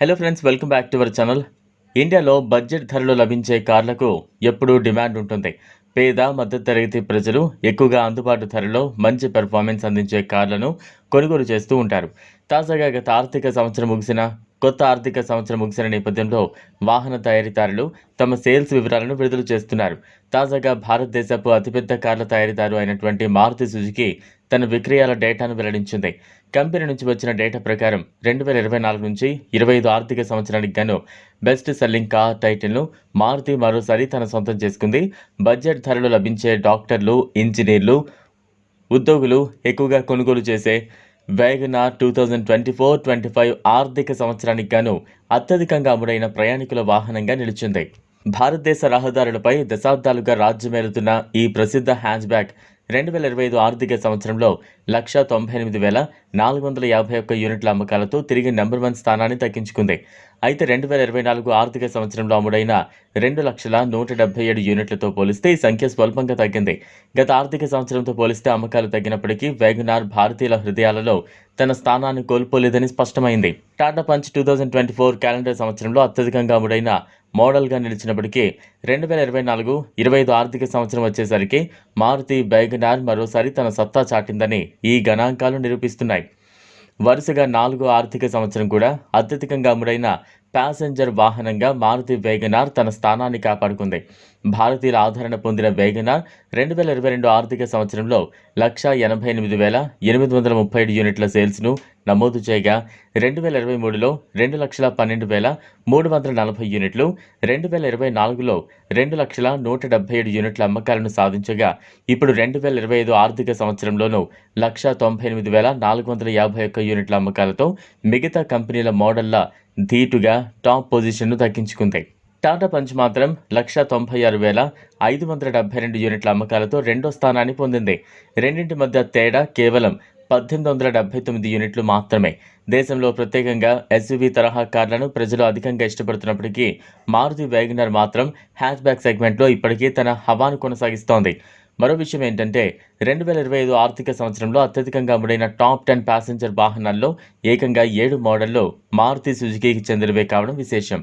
Hello friends welcome back to our channel ఇండియాలో budget ధరలో లభించే కార్లకు ఎప్పుడూ డిమాండ్ ఉంటుంది. పేద మధ్యతరగతి ప్రజలు ఎక్కువగా అందుబాటు ధరలో మంచి పెర్ఫార్మెన్స్ అందించే కార్లను కొనుగోలు చేస్తూ ఉంటారు. తాజాగా గత ఆర్థిక సంవత్సరం ముగిసిన కొత్త ఆర్థిక సంవత్సరం ముగిసిన నేపథ్యంలో వాహన తయారీదారులు తమ సేల్స్ వివరాలను విడుదల చేస్తున్నారు. తాజాగా భారతదేశపు అతిపెద్ద కార్ల తయారీదారు అయినటువంటి మారుతి సుజుకి తన విక్రయాల డేటాను వెల్లడించింది. కంపెనీ నుంచి వచ్చిన డేటా ప్రకారం రెండు వేల ఇరవై నాలుగు నుంచి ఇరవై ఐదు ఆర్థిక సంవత్సరానికి గాను బెస్ట్ సెల్లింగ్ కార్ టైటిల్ను మారుతి మరోసారి తన సొంతం చేసుకుంది. బడ్జెట్ ధరలు లభించే డాక్టర్లు ఇంజనీర్లు ఉద్యోగులు ఎక్కువగా కొనుగోలు చేసే WagonR two thousand twenty four twenty five ఆర్థిక సంవత్సరానికి గాను అత్యధికంగా అమ్ముడైన ప్రయాణికుల వాహనంగా నిలిచింది. భారతదేశ రహదారులపై దశాబ్దాలుగా రాజ్యమేలుతున్న ఈ ప్రసిద్ధ హ్యాచ్ బ్యాగ్ రెండు వేల ఇరవై ఐదు ఆర్థిక సంవత్సరంలో లక్ష తొంభై ఎనిమిది వేల నాలుగు వందల యాభై ఒక్క యూనిట్ల అమ్మకాలతో తిరిగి నెంబర్ వన్ స్థానాన్ని దక్కించుకుంది. అయితే రెండు వేల ఇరవై నాలుగు ఆర్థిక సంవత్సరంలో అమ్ముడైన రెండు లక్షల నూట డెబ్బై ఏడు యూనిట్లతో పోలిస్తే ఈ సంఖ్య స్వల్పంగా తగ్గింది. గత ఆర్థిక సంవత్సరంతో పోలిస్తే అమ్మకాలు తగ్గినప్పటికీ వేగనార్ భారతీయుల హృదయాలలో తన స్థానాన్ని కోల్పోలేదని స్పష్టమైంది. Tata punch two thousand twenty four calendar సంవత్సరంలో అత్యధికంగా అమ్ముడైన మోడల్గా నిలిచినప్పటికీ రెండు వేల ఇరవై నాలుగు ఇరవై ఐదు ఆర్థిక సంవత్సరం వచ్చేసరికి మారుతి బైగనార్ మరోసారి తన సత్తా చాటిందని ఈ గణాంకాలు నిరూపిస్తున్నాయి. వరుసగా నాలుగో ఆర్థిక సంవత్సరం కూడా అత్యధికంగా అమ్ముడైన ప్యాసింజర్ వాహనంగా మారుతి వేగనార్ తన స్థానాన్ని కాపాడుకుంది. భారతీయుల ఆదరణ పొందిన వేగనార్ రెండు వేల ఇరవై రెండు ఆర్థిక సంవత్సరంలో లక్ష ఎనభై ఎనిమిది వేల ఎనిమిది వందల ముప్పై ఏడు యూనిట్ల సేల్స్ను నమోదు చేయగా రెండు వేల ఇరవై మూడులో రెండు లక్షల పన్నెండు వేల మూడు వందల నలభై యూనిట్లు రెండు వేల ఇరవై నాలుగులో రెండు లక్షల నూట డెబ్బై ఏడు యూనిట్ల అమ్మకాలను సాధించగా ఇప్పుడు రెండు వేల ఇరవై ఐదు ఆర్థిక సంవత్సరంలోనూ లక్ష తొంభై ఎనిమిది వేల నాలుగు వందల యాభై ఒక్క యూనిట్ల అమ్మకాలతో మిగతా కంపెనీల మోడళ్ళ ధీటుగా టాప్ పొజిషన్ను దక్కించుకుంది. టాటా పంచ్ మాత్రం లక్ష తొంభై ఆరు వేల ఐదు వందల డెబ్బై రెండు యూనిట్ల అమ్మకాలతో రెండో స్థానాన్ని పొందింది. రెండింటి మధ్య తేడా కేవలం పద్దెనిమిది వందల డెబ్బై తొమ్మిది యూనిట్లు మాత్రమే. దేశంలో ప్రత్యేకంగా ఎస్యూవీ తరహా కార్లను ప్రజలు అధికంగా ఇష్టపడుతున్నప్పటికీ మారుతి వ్యాగనర్ మాత్రం హ్యాచ్ బ్యాక్ సెగ్మెంట్లో ఇప్పటికీ తన హవాను కొనసాగిస్తోంది. మరో విషయం ఏంటంటే రెండు వేల ఇరవై ఐదు ఆర్థిక సంవత్సరంలో అత్యధికంగా అమ్ముడైన టాప్ టెన్ ప్యాసింజర్ వాహనాల్లో ఏకంగా ఏడు మోడల్లో మారుతి సుజుకీకి చెందినవే కావడం విశేషం.